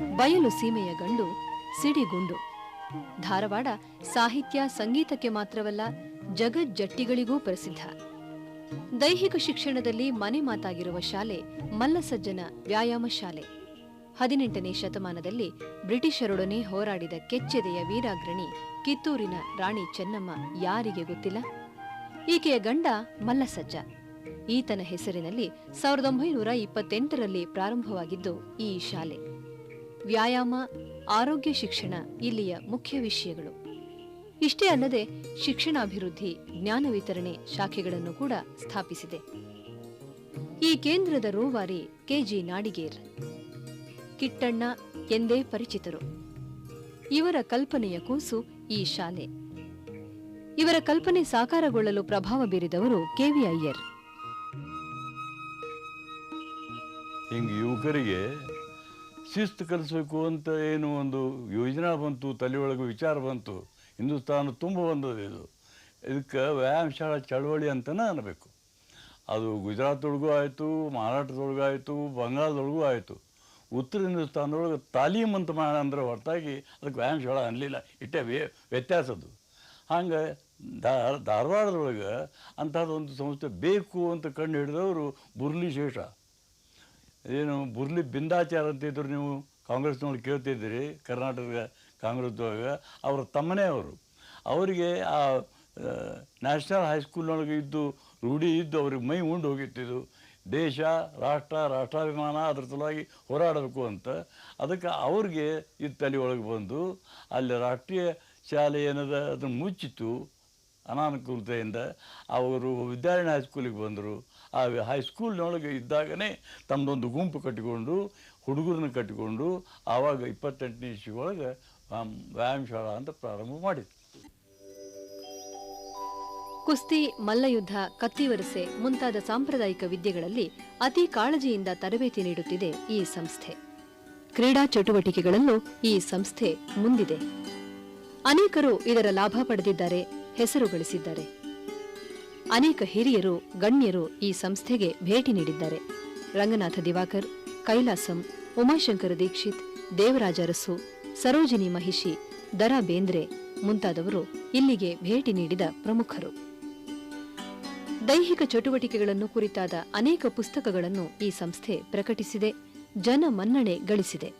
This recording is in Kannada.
ಬಯಲು ಸೀಮೆಯ ಗಂಡು ಸಿಡಿಗುಂಡು. ಧಾರವಾಡ ಸಾಹಿತ್ಯ ಸಂಗೀತಕ್ಕೆ ಮಾತ್ರವಲ್ಲ ಜಗಜ್ಜಟ್ಟಿಗಳಿಗೂ ಪ್ರಸಿದ್ಧ. ದೈಹಿಕ ಶಿಕ್ಷಣದಲ್ಲಿ ಮನೆ ಮಾತಾಗಿರುವ ಶಾಲೆ ಮಲ್ಲಸಜ್ಜನ ವ್ಯಾಯಾಮ ಶಾಲೆ. ಹದಿನೆಂಟನೇ ಶತಮಾನದಲ್ಲಿ ಬ್ರಿಟಿಷರೊಡನೆ ಹೋರಾಡಿದ ಕೆಚ್ಚೆದೆಯ ವೀರಾಗ್ರಣಿ ಕಿತ್ತೂರಿನ ರಾಣಿ ಚೆನ್ನಮ್ಮ ಯಾರಿಗೆ ಗೊತ್ತಿಲ್ಲ? ಈಕೆಯ ಗಂಡ ಮಲ್ಲಸಜ್ಜ. ಈತನ ಹೆಸರಿನಲ್ಲಿ ಸಾವಿರದ ಒಂಬೈನೂರ ಇಪ್ಪತ್ತೆಂಟರಲ್ಲಿ ಪ್ರಾರಂಭವಾಗಿದ್ದು ಈ ಶಾಲೆ. ವ್ಯಾಯಾಮ, ಆರೋಗ್ಯ ಶಿಕ್ಷಣ ಇಲ್ಲಿಯ ಮುಖ್ಯ ವಿಷಯಗಳು. ಇಷ್ಟೇ ಅಲ್ಲದೆ ಶಿಕ್ಷಣಾಭಿವೃದ್ಧಿ, ಜ್ಞಾನ ವಿತರಣೆ ಶಾಖೆಗಳನ್ನು ಕೂಡ ಸ್ಥಾಪಿಸಿದೆ. ಈ ಕೇಂದ್ರದ ರೂವಾರಿ ಕೆಜಿ ನಾಡಿಗೇರ್. ಕಿಟ್ಟಣ್ಣ ಎಂದೇ ಪರಿಚಿತರು. ಇವರ ಕಲ್ಪನೆಯ ಕೂಸು ಈ ಶಾಲೆ. ಇವರ ಕಲ್ಪನೆ ಸಾಕಾರಗೊಳ್ಳಲು ಪ್ರಭಾವ ಬೀರಿದವರು ಕೆವಿ ಅಯ್ಯರ್ ಹಿಂಗೆ ಯುವಕರಿಗೆ ಶಿಸ್ತು ಕಲಿಸಬೇಕು ಅಂತ ಏನು ಒಂದು ಯೋಜನೆ ಬಂತು, ತಲೆಯೊಳಗೆ ವಿಚಾರ ಬಂತು. ಹಿಂದೂಸ್ತಾನ ತುಂಬ ಬಂದದ ಇದು. ಇದಕ್ಕೆ ವ್ಯಾಯಾಮ ಶಾಲಾ ಚಳವಳಿ ಅಂತಲೇ ಅನ್ನಬೇಕು. ಅದು ಗುಜರಾತೊಳಗೂ ಆಯಿತು, ಮಹಾರಾಷ್ಟ್ರದೊಳಗೂ ಆಯಿತು, ಬಂಗಾಳದೊಳಗೂ ಆಯಿತು. ಉತ್ತರ ಹಿಂದೂಸ್ತಾನದೊಳಗೆ ತಾಲೀಮ್ ಅಂತ ಮಾಡ ಅಂದ್ರೆ ಹೊರತಾಗಿ ಅದಕ್ಕೆ ವ್ಯಾಯಾಮ ಶಾಲಾ ಅನ್ನಲಿಲ್ಲ. ಇಟ್ಟೆ ವ್ಯ, ವ್ಯತ್ಯಾಸದ್ದು. ಹಂಗೆ ಧಾರ ಧಾರವಾಡದೊಳಗೆ ಅಂಥದ್ದೊಂದು ಸಂಸ್ಥೆ ಬೇಕು ಅಂತ ಕಂಡು ಹಿಡಿದವರು ಬುರ್ಲಿ ಶೇಷ. ಏನು ಬುರ್ಲಿ ಬಿಂದಾಚಾರ ಅಂತಿದ್ರು ನೀವು ಕಾಂಗ್ರೆಸ್ನವ್ರು ಕೇಳ್ತಿದ್ದೀರಿ, ಕರ್ನಾಟಕದ ಕಾಂಗ್ರೆಸ್ದೊಳಗೆ ಅವರ ತಮ್ಮನೇ ಅವರು. ಅವರಿಗೆ ಆ ನ್ಯಾಷನಲ್ ಹೈಸ್ಕೂಲ್ನೊಳಗೆ ಇದ್ದು ರೂಢಿ ಇದ್ದು ಅವ್ರಿಗೆ ಮೈ ಉಂಡು ಹೋಗಿತ್ತಿದ್ದು ದೇಶ, ರಾಷ್ಟ್ರ, ರಾಷ್ಟ್ರಾಭಿಮಾನ ಅದ್ರ ಸಲುವಾಗಿ ಹೋರಾಡಬೇಕು ಅಂತ. ಅದಕ್ಕೆ ಅವ್ರಿಗೆ ಇದು ತಲೆ ಒಳಗೆ ಬಂದು ಅಲ್ಲಿ ರಾಷ್ಟ್ರೀಯ ಶಾಲೆ ಏನದ ಅದನ್ನು ಮುಚ್ಚಿತ್ತು. ಅನಾನುಕೂಲತೆಯಿಂದ ಅವರು ವಿದ್ಯಾರಣ್ಯ ಹೈಸ್ಕೂಲಿಗೆ ಬಂದರು. ಆ ಹೈಸ್ಕೂಲ್ನೊಳಗೆ ಇದ್ದಾಗನೇ ತಮ್ಮದೊಂದು ಗುಂಪು ಕಟ್ಟಿಕೊಂಡು, ಹುಡುಗರನ್ನ ಕಟ್ಟಿಕೊಂಡು ಆವಾಗ ಇಪ್ಪತ್ತೆಂಟನೇ ಇಸ್ವಿ ಒಳಗೆ ವ್ಯಾಯಾಮ ಶಾಲಾ ಅಂತ ಪ್ರಾರಂಭ ಮಾಡಿದ್ರು. ಕುಸ್ತಿ, ಮಲ್ಲಯುದ್ಧ ಕತ್ತಿವರಸೆ ಮುಂತಾದ ಸಾಂಪ್ರದಾಯಿಕ ವಿದ್ಯೆಗಳಲ್ಲಿ ಅತಿ ಕಾಳಜಿಯಿಂದ ತರಬೇತಿ ನೀಡುತ್ತಿದೆ ಈ ಸಂಸ್ಥೆ. ಕ್ರೀಡಾ ಚಟುವಟಿಕೆಗಳನ್ನು ಈ ಸಂಸ್ಥೆ ಮುಂದಿದೆ. ಅನೇಕರು ಇದರ ಲಾಭ ಪಡೆದಿದ್ದಾರೆ. ಹೆಸರು ಗಳಿಸಿದ್ದಾರೆ ಅನೇಕ ಹಿರಿಯರು, ಗಣ್ಯರು ಈ ಸಂಸ್ಥೆಗೆ ಭೇಟಿ ನೀಡಿದ್ದಾರೆ. ರಂಗನಾಥ ದಿವಾಕರ್, ಕೈಲಾಸಂ, ಉಮಾಶಂಕರ ದೀಕ್ಷಿತ್, ದೇವರಾಜ ಅರಸು, ಸರೋಜಿನಿ ಮಹಿಷಿ, ದರಾ ಬೇಂದ್ರೆ ಮುಂತಾದವರು ಇಲ್ಲಿಗೆ ಭೇಟಿ ನೀಡಿದ ಪ್ರಮುಖರು. ದೈಹಿಕ ಚಟುವಟಿಕೆಗಳನ್ನು ಕುರಿತಾದ ಅನೇಕ ಪುಸ್ತಕಗಳನ್ನು ಈ ಸಂಸ್ಥೆ ಪ್ರಕಟಿಸಿದೆ, ಜನ ಮನ್ನಣೆ ಗಳಿಸಿದೆ.